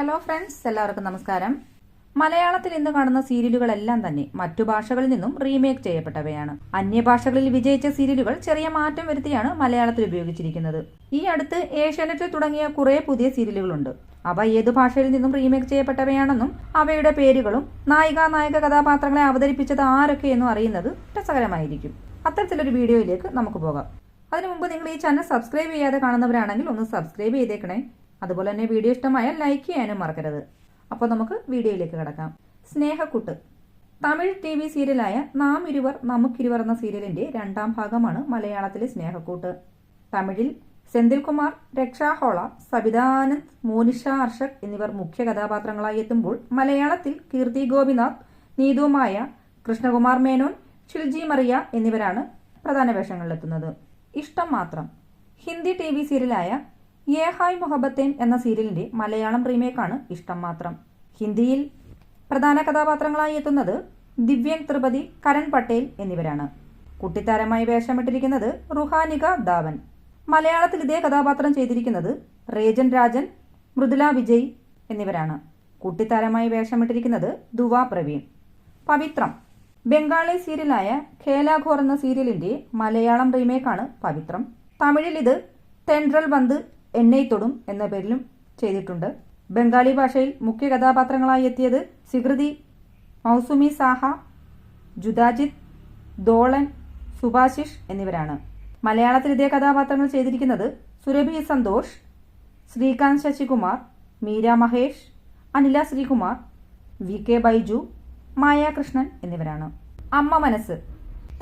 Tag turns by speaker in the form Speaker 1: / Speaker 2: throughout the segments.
Speaker 1: Hello friends എല്ലാവർക്കും നമസ്കാരം. മലയാളത്തിൽ ഇന്ന് കാണുന്ന സീരിയലുകളെല്ലാം തന്നെ മറ്റു ഭാഷകളിൽ നിന്നും റീമേക്ക് ചെയ്യപ്പെട്ടവയാണ്. അന്യഭാഷകളിൽ വിജയിച്ച സീരിയലുകൾ ചെറിയ മാറ്റം വരുത്തിയാണ് മലയാളത്തിൽ ഉപയോഗിച്ചിരിക്കുന്നത്. ഈ അടുത്ത് ഏഷ്യാനെറ്റിൽ തുടങ്ങിയ കുറെ പുതിയ സീരിയലുകളുണ്ട്. അവ ഏത് ഭാഷയിൽ നിന്നും റീമേക്ക് ചെയ്യപ്പെട്ടവയാണെന്നും അവയുടെ പേരുകളും നായിക നായക കഥാപാത്രങ്ങളെ അവതരിപ്പിച്ചത് ആരൊക്കെയെന്നും അറിയുന്നത് രസകരമായിരിക്കും. അത്തരത്തിലൊരു വീഡിയോയിലേക്ക് നമുക്ക് പോകാം. അതിനു മുമ്പ് നിങ്ങൾ ഈ ചാനൽ സബ്സ്ക്രൈബ് ചെയ്യാതെ കാണുന്നവരാണെങ്കിൽ ഒന്ന് സബ്സ്ക്രൈബ് ചെയ്തേക്കണേ. അതുപോലെ തന്നെ വീഡിയോ ഇഷ്ടമായാൽ ലൈക്ക് ചെയ്യാനും മറക്കരുത്. അപ്പോൾ നമുക്ക് വീഡിയോയിലേക്ക് കിടക്കാം. സ്നേഹക്കുട്ട്. തമിഴ് ടി വി സീരിയലായ നാം ഇരുവർ നമുക്കിരുവർ എന്ന സീരിയലിന്റെ രണ്ടാം ഭാഗമാണ് മലയാളത്തിലെ സ്നേഹക്കൂട്ട്. തമിഴിൽ സെന്തിൽകുമാർ രക്ഷാഹോള സബിതാനന്ദ് മോനിഷ അർഷക് എന്നിവർ മുഖ്യ കഥാപാത്രങ്ങളായി എത്തുമ്പോൾ മലയാളത്തിൽ കീർത്തി ഗോപിനാഥ് നീതുമായ കൃഷ്ണകുമാർ മേനോൻ ഷിൽജി മറിയ എന്നിവരാണ് പ്രധാന വേഷങ്ങളിലെത്തുന്നത്. ഇഷ്ടം മാത്രം. ഹിന്ദി ടി വി സീരിയലായ യേ ഹായ് മൊഹബത്തേൻ എന്ന സീരിയലിന്റെ മലയാളം റീമേക്കാണ് ഇഷ്ടം മാത്രം. ഹിന്ദിയിൽ പ്രധാന കഥാപാത്രങ്ങളായി എത്തുന്നത് ദിവ്യൻ ത്രിപതി കരൺ പട്ടേൽ എന്നിവരാണ്. കുട്ടിത്താരമായി വേഷമിട്ടിരിക്കുന്നത് റുഹാനിക ദാവൻ മലയാളത്തിൽ ഇതേ കഥാപാത്രം ചെയ്തിരിക്കുന്നത് റേജൻ രാജൻ മൃദുല വിജയ് എന്നിവരാണ്. കുട്ടിത്താരമായി വേഷമിട്ടിരിക്കുന്നത് ദുവ പ്രവീൺ. പവിത്രം. ബംഗാളി സീരിയലായ ഖേലാഘോർ എന്ന സീരിയലിന്റെ മലയാളം റീമേക്കാണ് പവിത്രം. തമിഴിൽ ഇത് തെൻട്രൽ ബന്ദ് എന്നെ തൊടും എന്ന പേരിലും ചെയ്തിട്ടുണ്ട്. ബംഗാളി ഭാഷയിൽ മുഖ്യ കഥാപാത്രങ്ങളായി എത്തിയത് സികൃതി മൗസുമി സാഹ ജുദാജിത് ദോളൻ സുഭാശിഷ് എന്നിവരാണ്. മലയാളത്തിൽ ഇതേ കഥാപാത്രങ്ങൾ ചെയ്തിരിക്കുന്നത് സുരഭി സന്തോഷ് ശ്രീകാന്ത് ശശികുമാർ മീര മഹേഷ് അനില ശ്രീകുമാർ വി കെ ബൈജു മായാകൃഷ്ണൻ എന്നിവരാണ്. അമ്മ മനസ്സ്.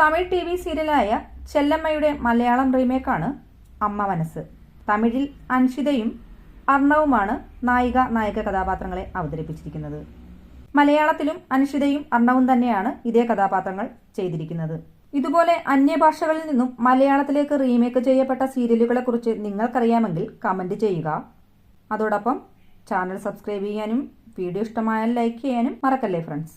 Speaker 1: തമിഴ് ടി വി സീരിയലായ ചെല്ലമ്മയുടെ മലയാളം റീമേക്കാണ് അമ്മ മനസ്സ്. തമിഴിൽ അൻഷിതയും അർണവുമാണ് നായിക നായക കഥാപാത്രങ്ങളെ അവതരിപ്പിച്ചിരിക്കുന്നത്. മലയാളത്തിലും അൻഷിതയും അർണവും തന്നെയാണ് ഇതേ കഥാപാത്രങ്ങൾ ചെയ്തിരിക്കുന്നത്. ഇതുപോലെ അന്യഭാഷകളിൽ നിന്നും മലയാളത്തിലേക്ക് റീമേക്ക് ചെയ്യപ്പെട്ട സീരിയലുകളെ കുറിച്ച് നിങ്ങൾക്കറിയാമെങ്കിൽ കമന്റ് ചെയ്യുക. അതോടൊപ്പം ചാനൽ സബ്സ്ക്രൈബ് ചെയ്യാനും വീഡിയോ ഇഷ്ടമായാൽ ലൈക്ക് ചെയ്യാനും മറക്കല്ലേ ഫ്രണ്ട്സ്?